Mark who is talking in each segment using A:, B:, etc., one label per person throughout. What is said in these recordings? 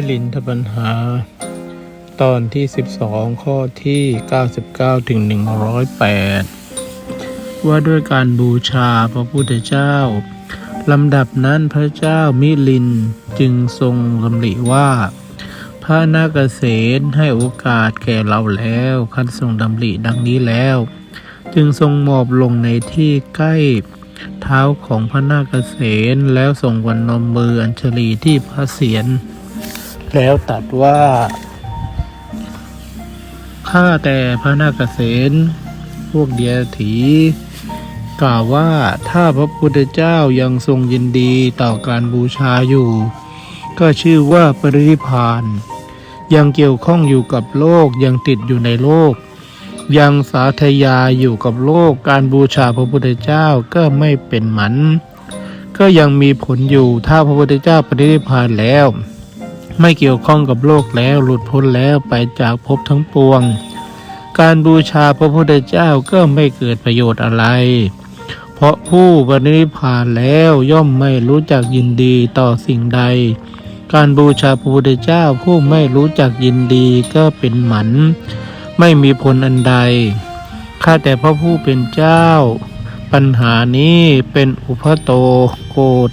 A: มิลินทปัญหา ตอนที่ 12 ข้อที่ 99 ถึง 108 ว่าด้วยการบูชาพระพุทธเจ้า ลำดับนั้นพระเจ้ามิลินจึงทรงดำริว่า พระนาคเษนให้โอกาสแก่เราแล้วคันทรงดำริดังนี้แล้ว จึงทรงหมอบลงในที่ใกล้เท้าของพระนาคเษนแล้วส่งวันนมมืออัญชลีที่พระเศียร แล้วตัดว่าข้าแต่พระนาคเษนพวกเดียถีกล่าวว่าถ้าพระพุทธเจ้ายังทรงยินดีต่อการบูชาอยู่ ก็ชื่อว่าปรินิพานยังเกี่ยวข้องอยู่กับโลกยังติดอยู่ในโลก ยังสาธยาอยู่กับโลกการบูชาพระพุทธเจ้าก็ไม่เป็นหมัน ก็ยังมีผลอยู่ถ้าพระพุทธเจ้าปฏินิพานแล้ว ไม่เกี่ยวข้องกับโลกแล้วหลุดพ้นแล้วไปจากภพทั้งปวง การบูชาพระพุทธเจ้าก็ไม่เกิดประโยชน์อะไร เพราะผู้ปฏิพานแล้วย่อมไม่รู้จักยินดีต่อสิ่งใด การบูชาพระพุทธเจ้าผู้ไม่รู้จักยินดีก็เป็นหมัน ไม่มีผลอันใด ข้าแต่พระผู้เป็นเจ้า ปัญหานี้เป็นอุปโตโกฏส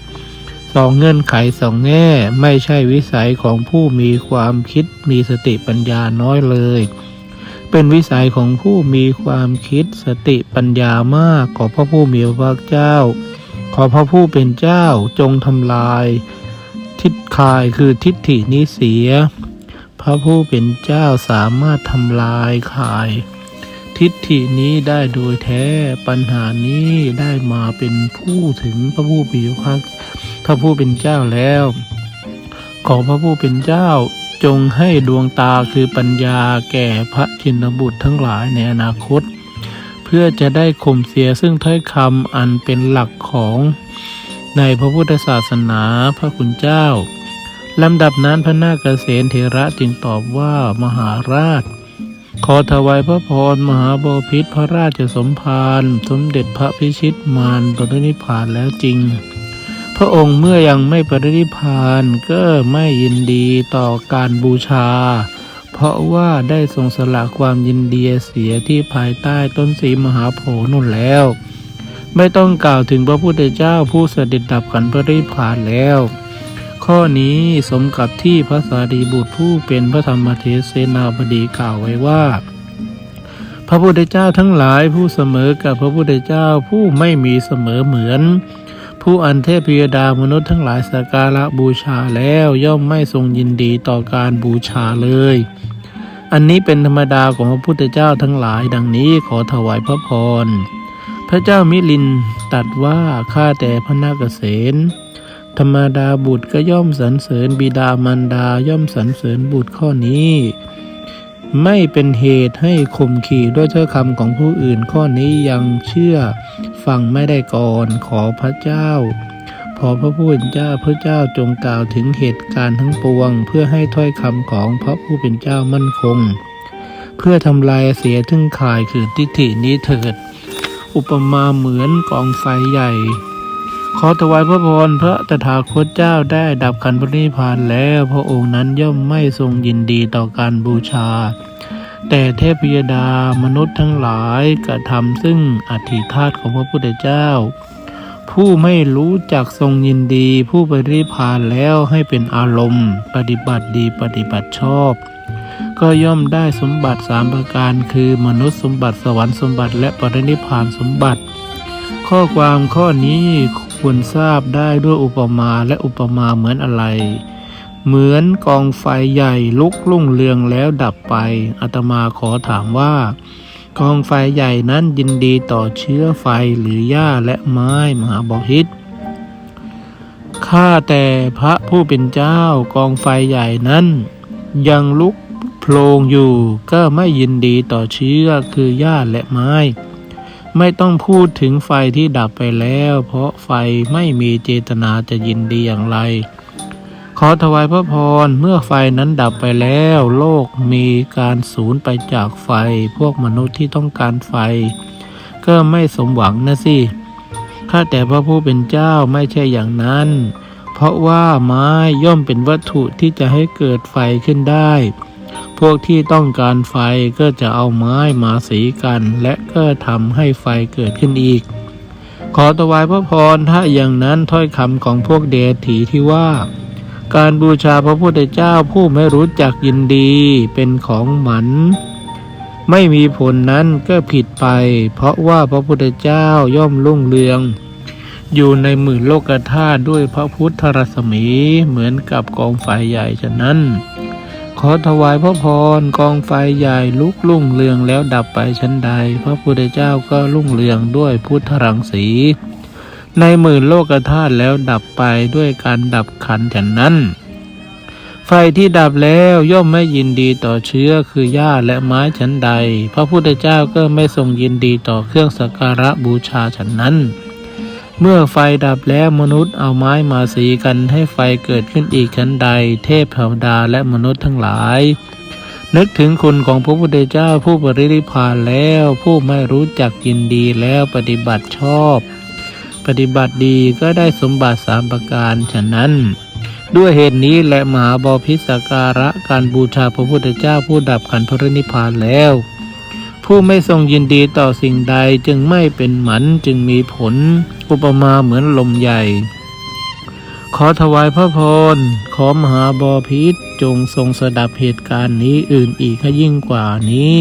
A: องเงื่อนไขสองแง่ ไม่ใช่วิสัยของผู้มีความคิดมีสติปัญญาน้อยเลย เป็นวิสัยของผู้มีความคิดสติปัญญามากขอพระผู้มีพระเจ้า ขอพระผู้เป็นเจ้าจงทำลาย ทิฏคายคือทิฏฐินี้เสีย พระผู้เป็นเจ้าสามารถทำลายขายทิฏฐินี้ได้โดยแท้ปัญหานี้ได้มาเป็นผู้ถึงพระผู้มีพระ ระผู้เป็นเจ้าแล้ว ขอพระผู้เป็นเจ้าจงให้ดวงตาคือปัญญาแก่พระชินบุตรทั้งหลายในอนาคต เพื่อจะได้ข่มเสียซึ่งถ้อยคำอันเป็นหลักของในพระพุทธศาสนาพระคุณเจ้าลำดับนั้นพระนาคเษนเถระจึงตอบว่ามหาราช ขอถวายพระพรมหาบพิตรพระราชสมภารสมเด็จพระพิชิตมารปรินิพพานแล้วจริง พระองค์เมื่อยังไม่ปรินิพานก็ไม่ยินดีต่อการบูชา เพราะว่าได้ทรงสละความยินดีเสียที่ภายใต้ต้นสีมหาโพธิ์นุ่นแล้ว ไม่ต้องกล่าวถึงพระพุทธเจ้าผู้เสด็จดับขันธปรินิพพานแล้ว ข้อนี้สมกับที่พระสารีบุตรผู้เป็นพระธรรมเทศเสนาบดีกล่าวไว้ว่า พระพุทธเจ้าทั้งหลายผู้เสมอกับพระพุทธเจ้าผู้ไม่มีเสมอเหมือน ผู้อันเทพยดามนุษย์ทั้งหลายสักการะบูชาแล้วย่อมไม่ทรงยินดีต่อการบูชาเลย อันนี้เป็นธรรมดาของพระพุทธเจ้าทั้งหลาย ดังนี้ขอถวายพระพร พระเจ้ามิลินตัดว่าข้าแต่พระนาคเษนธรรมดาบุตรก็ย่อมสรรเสริญบิดามารดาย่อมสรรเสริญบุตรข้อนี้ ไม่เป็นเหตุให้ข่มขี่ด้วยถ้อยคำของผู้อื่นข้อนี้ยังเชื่อ ฟังไม่ได้ก่อนขอพระเจ้าพอพระผู้เป็นเจ้าพระเจ้าจงกล่าวถึงเหตุการณ์ทั้งปวง เพื่อให้ถ้อยคำของพระผู้เป็นเจ้ามั่นคง เพื่อทำลายเสียทึ่งข่ายคือทิฏฐินี้เถิด อุปมาเหมือนกองไฟใหญ่ ขอถวายพระพรพระตถาคตเจ้าได้ดับขันธ์ปรินิพพานแล้วพระองค์นั้นย่อมไม่ทรงยินดีต่อการบูชา แต่เทพยดามนุษย์ทั้งหลายกระทำซึ่งอธิธาตของพระพุทธเจ้า ผู้ไม่รู้จักทรงยินดี ผู้ปริพานแล้วให้เป็นอารมณ์ ปฏิบัติดีปฏิบัติชอบ ก็ย่อมได้สมบัติสามประการคือมนุษย์สมบัติสวรรค์สมบัติและปรินิพานสมบัติ ข้อความข้อนี้ควรทราบได้ด้วยอุปมาและอุปมาเหมือนอะไร เหมือนกองไฟใหญ่ลุกลุ่งเรืองแล้วดับไปอาตมาขอถามว่า กองไฟใหญ่นั้นยินดีต่อเชื้อไฟหรือหญ้าและไม้มหาบพิตข้าแต่พระผู้เป็นเจ้ากองไฟใหญ่นั้น ยังลุกโพลงอยู่ก็ไม่ยินดีต่อเชื้อคือหญ้าและไม้ ไม่ต้องพูดถึงไฟที่ดับไปแล้ว เพราะไฟไม่มีเจตนาจะยินดีอย่างไร ขอถวายพระพร เมื่อไฟนั้นดับไปแล้ว โลกมีการสูญไปจากไฟ พวกมนุษย์ที่ต้องการไฟ ก็ไม่สมหวังนะสิ ข้าแต่พระผู้เป็นเจ้าไม่ใช่อย่างนั้น เพราะว่าไม้ย่อมเป็นวัตถุที่จะให้เกิดไฟขึ้นได้ พวกที่ต้องการไฟก็จะเอาไม้มาสีกัน และก็ทำให้ไฟเกิดขึ้นอีก ขอถวายพระพรถ้าอย่างนั้นถ้อยคำของพวกเดรัจฉีที่ว่า การบูชาพระพุทธเจ้าผู้ไม่รู้จักยินดีเป็นของหมัน ไม่มีผลนั้นก็ผิดไป เพราะว่าพระพุทธเจ้าย่อมรุ่งเรือง อยู่ในหมื่นโลกธาตุด้วยพระพุทธรัศมีเหมือนกับกองไฟใหญ่ฉะนั้น ขอถวายพระพรกองไฟใหญ่ลุกลุ่งเรืองแล้วดับไปชั้นใด พระพุทธเจ้าก็รุ่งเรืองด้วยพุทธรังสี ในหมื่นโลกธาตุแล้วดับไปด้วยการดับขันฉันนั้น ไฟที่ดับแล้วย่อมไม่ยินดีต่อเชื้อคือหญ้าและไม้ฉันใด พระพุทธเจ้าก็ไม่ทรงยินดีต่อเครื่องสักการะบูชาฉันนั้น เมื่อไฟดับแล้วมนุษย์เอาไม้มาสีกันให้ไฟเกิดขึ้นอีกชั้นใด เทพเทวดาและมนุษย์ทั้งหลายนึกถึงคุณของพระพุทธเจ้าผู้ปรินิพานแล้วผู้ไม่รู้จักยินดีแล้วปฏิบัติชอบ ปฏิบัติดีก็ได้สมบัติสามประการฉะนั้น ด้วยเหตุนี้และมหาบพิสกการะการบูชาพระพุทธเจ้าผู้ดับขันธพระนิพพานแล้ว ผู้ไม่ทรงยินดีต่อสิ่งใดจึงไม่เป็นหมันจึงมีผล อุปมาเหมือนลมใหญ่ ขอถวายพระพร ขอมหาบอพิษจงทรงสดับเหตุการณ์นี้อื่นอีกยิ่งกว่านี้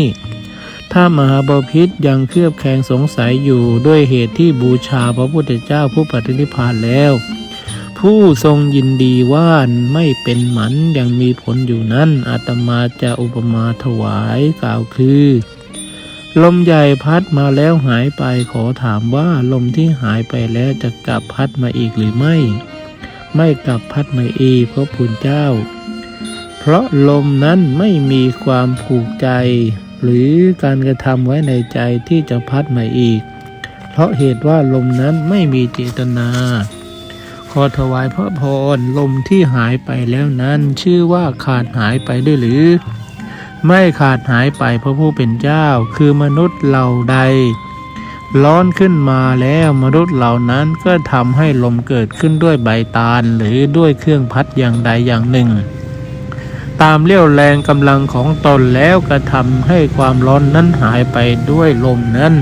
A: ถ้ามหาบพิษยังเครือบแคลงสงสัยอยู่ด้วยเหตุที่บูชาพระพุทธเจ้าผู้ปฏินิพพานแล้ว ผู้ทรงยินดีว่าไม่เป็นหมันยังมีผลอยู่นั้นอาตมาจะอุปมาถวายกล่าวคือ ลมใหญ่พัดมาแล้วหายไปขอถามว่าลมที่หายไปแล้วจะกลับพัดมาอีกหรือไม่ ไม่กลับพัดมาอีกพระพุนเจ้า เพราะลมนั้นไม่มีความผูกใจ หรือการกระทำไว้ในใจที่จะพัดมาอีก เพราะเหตุว่าลมนั้นไม่มีเจตนา ขอถวายพระพรลมที่หายไปแล้วนั้น ชื่อว่าขาดหายไปด้วยหรือ ไม่ขาดหายไปเพราะผู้เป็นเจ้าคือมนุษย์เหล่าใด ร้อนขึ้นมาแล้วมนุษย์เหล่านั้นก็ทำให้ลมเกิดขึ้นด้วยใบตาลหรือด้วยเครื่องพัดอย่างใดอย่างหนึ่ง ตามเรี่ยวแรงกำลังของตนแล้วกระทำให้ความร้อนนั้นหายไปด้วยลมนั้น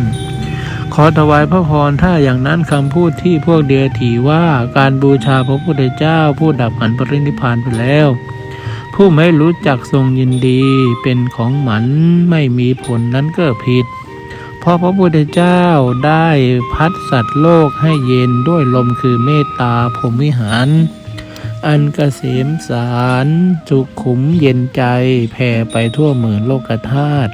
A: ขอถวายพระพรถ้าอย่างนั้นคำพูดที่พวกเดียถีว่าการบูชาพระพุทธเจ้าผู้ดับขันปรินิพานไปแล้ว ผู้ไม่รู้จักทรงยินดีเป็นของหมันไม่มีผลนั้นก็ผิดเพราะพระพุทธเจ้าได้พัดสัตว์โลกให้เย็นด้วยลมคือเมตตาพรมวิหาร อันกเกษมสารสุขุมเย็นใจแผ่ไปทั่วหมื่นโลกธาตุ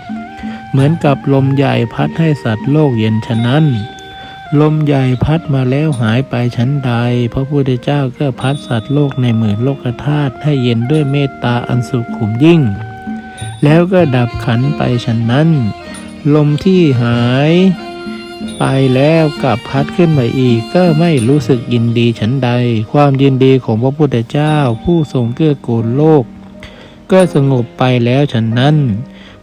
A: เหมือนกับลมใหญ่พัดให้สัตว์โลกเย็นฉะนั้น ลมใหญ่พัดมาแล้วหายไปชั้นใด พระพุทธเจ้าก็พัดสัตว์โลกในหมื่นโลกธาตุให้เย็นด้วยเมตตาอันสุขุมยิ่ง แล้วก็ดับขันไปฉันนั้น ลมที่หาย ไปแล้วกลับพัดขึ้นมาอีกก็ไม่รู้สึกยินดีฉันใด ความยินดีของพระพุทธเจ้า ผู้ทรงเกื้อกูลโลก ก็สงบไปแล้วฉันนั้น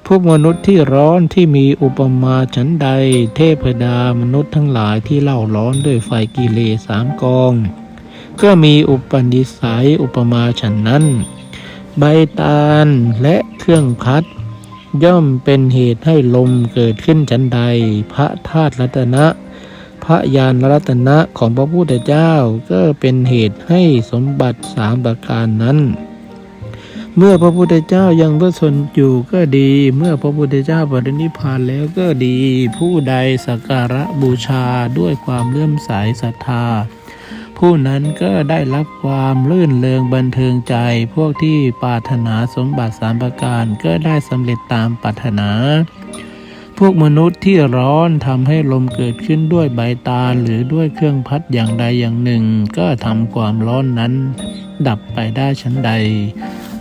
A: พวกมนุษย์ที่ร้อนที่มีอุปมาฉันใด เทพดามนุษย์ทั้งหลายที่เล่าร้อนด้วยไฟกิเลสสามกอง ก็มีอุปนิสัยอุปมาฉันนั้น ใบตาลและเครื่องพัด ย่อมเป็นเหตุให้ลมเกิดขึ้นฉันใด พระธาตุรัตนะ พระยานรัตนะของพระพุทธเจ้าก็เป็นเหตุให้สมบัติสามประการนั้น เมื่อพระพุทธเจ้ายังพระชนอยู่ก็ดี เมื่อพระพุทธเจ้าปรินิพพานแล้วก็ดี ผู้ใดสักการะบูชาด้วยความเลื่อมใสศรัทธา ผู้นั้นก็ได้รับความลื่นเริงบันเทิงใจ พวกที่ปรารถนาสมบัติสามประการก็ได้สำเร็จตามปรารถนา พวกมนุษย์ที่ร้อนทำให้ลมเกิดขึ้นด้วยใบตาหรือด้วยเครื่องพัดอย่างใดอย่างหนึ่ง ก็ทำความร้อนนั้น ดับไปได้ชั้นใด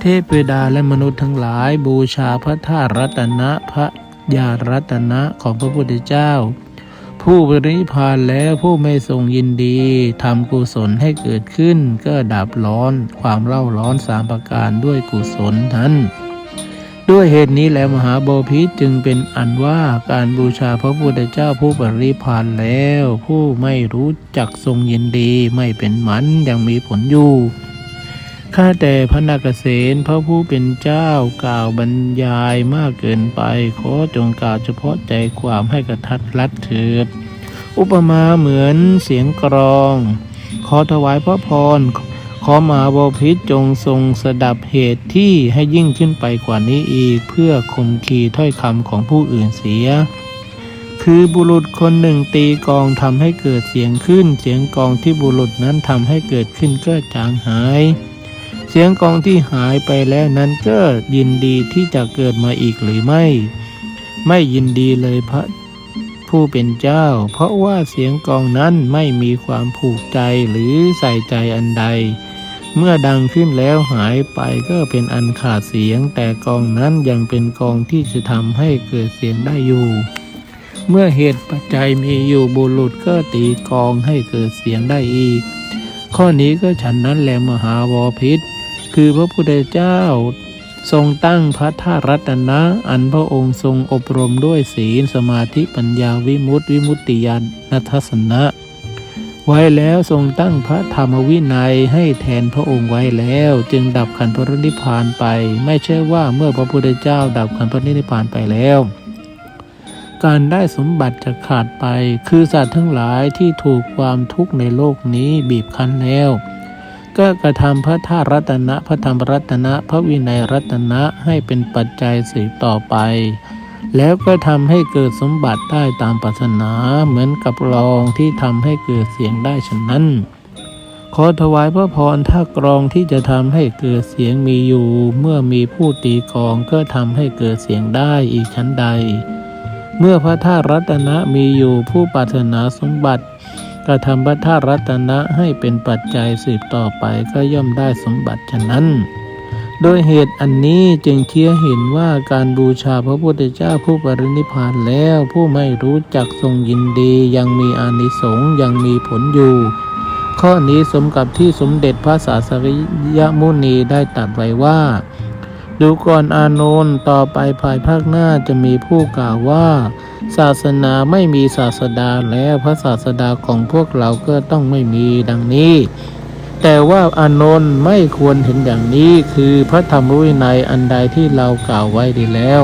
A: เทพดาและมนุษย์ทั้งหลายบูชาพระธาตุรัตนะพระยารัตนะของพระพุทธเจ้า ผู้บริพานแล้วผู้ไม่ทรงยินดีทำกุศลให้เกิดขึ้น ก็ดับร้อน ความเล่าร้อนสามประการด้วยกุศลนั้นด้วยเหตุนี้แหล้วมหาบพิตรจึงเป็นอันว่าการบูชาพระพุทธเจ้าผู้บริพานแล้ว ผู้ไม่รู้จักทรงยินดีไม่เป็นหมันยังมีผลอยู่ ข้าแต่พระนาคเษนพระผู้เป็นเจ้ากล่าวบรรยายมากเกินไป ขอจงกล่าวเฉพาะใจความให้กระทัดรัดเถิด อุปมาเหมือนเสียงกรอง ขอถวายพระพร ขอมาบพิตรจงทรงสดับเหตุที่ให้ยิ่งขึ้นไปกว่านี้อีก เพื่อคมคีถ้อยคำของผู้อื่นเสียคือบุรุษคนหนึ่งตีกองทำให้เกิดเสียงขึ้น เสียงกองที่บุรุษนั้นทำให้เกิดขึ้นก็จางหาย เสียงกองที่หายไปแล้วนั้นก็ยินดีที่จะเกิดมาอีกหรือไม่ ไม่ยินดีเลยพระผู้เป็นเจ้า เพราะว่าเสียงกองนั้นไม่มีความผูกใจหรือใส่ใจอันใด เมื่อดังขึ้นแล้วหายไปก็เป็นอันขาดเสียง แต่กองนั้นยังเป็นกองที่จะทำให้เกิดเสียงได้อยู่เมื่อเหตุปัจจัยมีอยู่บุรุษก็ตีกองให้เกิดเสียงได้อีก ข้อนี้ก็ฉันนั้นแหละมหาวพิษ คือพระพุทธเจ้า ทรงตั้งพระธาตุรัตนะ อันพระองค์ทรงอบรมด้วยศีลสมาธิปัญญาวิมุตติวิมุตติญาณทัศนะ ไว้แล้วทรงตั้งพระธรรมวินัยให้แทนพระองค์ไว้แล้ว จึงดับขันธ์พระนิพพานไป ไม่ใช่ว่าเมื่อพระพุทธเจ้าดับขันธ์พระนิพพานไปแล้วการได้สมบัติจะขาดไป คือสัตว์ทั้งหลายที่ถูกความทุกข์ในโลกนี้บีบคั้นแล้ว ก็กระทำพระธาตุรัตนะ พระธรรมรัตนะ พระวินัยรัตนะให้เป็นปัจจัยสืบต่อไป แล้วก็ทำให้เกิดสมบัติได้ตามปรารถนาเหมือนกับรองที่ทำให้เกิดเสียงได้ฉะนั้น ขอถวายพระพรถ้ากรองที่จะทำให้เกิดเสียงมีอยู่ เมื่อมีผู้ตีกองก็ทำให้เกิดเสียงได้อีกชั้นใด เมื่อพระธาตุรัตนะมีอยู่ผู้ปรารถนาสมบัติ กระทำพระธาตุรัตนะให้เป็นปัจจัยสืบต่อไปก็ย่อมได้สมบัติฉะนั้น โดยเหตุอันนี้จึงเทียเห็นว่าการบูชาพระพุทธเจ้าผู้ปรินิพพานแล้วผู้ไม่รู้จักทรงยินดียังมีอานิสงส์ยังมีผลอยู่ ข้อนี้สมกับที่สมเด็จพระศาสริยมุนีได้ตรัสไว้ว่า ดูก่อนอานนท์ต่อไปภายภาคหน้าจะมีผู้กล่าวว่า ศาสนาไม่มีศาสดาแล้วพระศาสดาของพวกเราก็ต้องไม่มีดังนี้ แต่ว่าอานนท์ไม่ควรเห็นอย่างนี้คือพระธรรมวินัยอันใดที่เรากล่าวไว้ดีแล้ว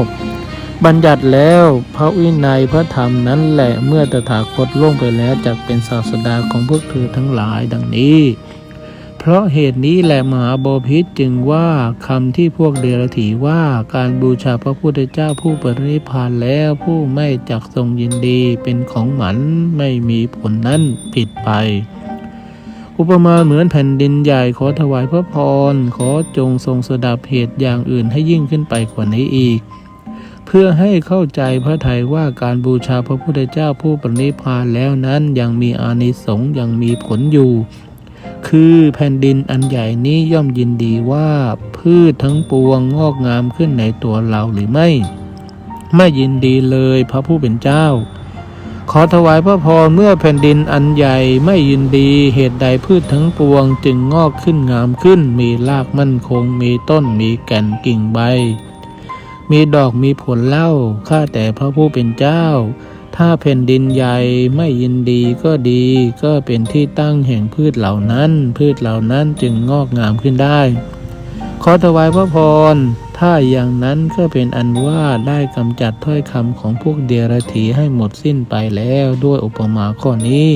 A: บัญญัติแล้วพระวินัยพระธรรมนั้นแหละเมื่อตถาคตล่วงไปแล้วจะเป็นศาสดาของพวกเธอทั้งหลายดังนี้ เพราะเหตุนี้แหละมหาบพิตรจึงว่าคำที่พวกเดรัจฉีว่าการบูชาพระพุทธเจ้าผู้ปรินิพานแล้วผู้ไม่จักทรงยินดีเป็นของหมันไม่มีผลนั้นผิดไป อุปมาเหมือนแผ่นดินใหญ่ขอถวายพระพร ขอจงทรงสดับเหตุอย่างอื่นให้ยิ่งขึ้นไปกว่านี้อีกเพื่อให้เข้าใจพระทัยว่าการบูชาพระพุทธเจ้าผู้ปรินิพานแล้วนั้นยังมีอานิสงส์ยังมีผลอยู่ คือแผ่นดินอันใหญ่นี้ย่อมยินดีว่าพืชทั้งปวงงอกงามขึ้นในตัวเราหรือไม่ ไม่ยินดีเลยพระผู้เป็นเจ้า ขอถวายพระพรเมื่อแผ่นดินอันใหญ่ไม่ยินดีเหตุใดพืชทั้งปวงจึงงอกขึ้นงามขึ้น มีรากมั่นคงมีต้นมีแก่นกิ่งใบ มีดอกมีผลเล่าข้าแต่พระผู้เป็นเจ้า ถ้าแผ่นดินใหญ่ไม่ยินดีก็ดี ก็เป็นที่ตั้งแห่งพืชเหล่านั้น พืชเหล่านั้นจึงงอกงามขึ้นได้ ขอถวายพระพร ถ้าอย่างนั้นก็เป็นอันว่าได้กำจัดถ้อยคำของพวกเดรัจฉีให้หมดสิ้นไปแล้วด้วยอุปมาข้อนี้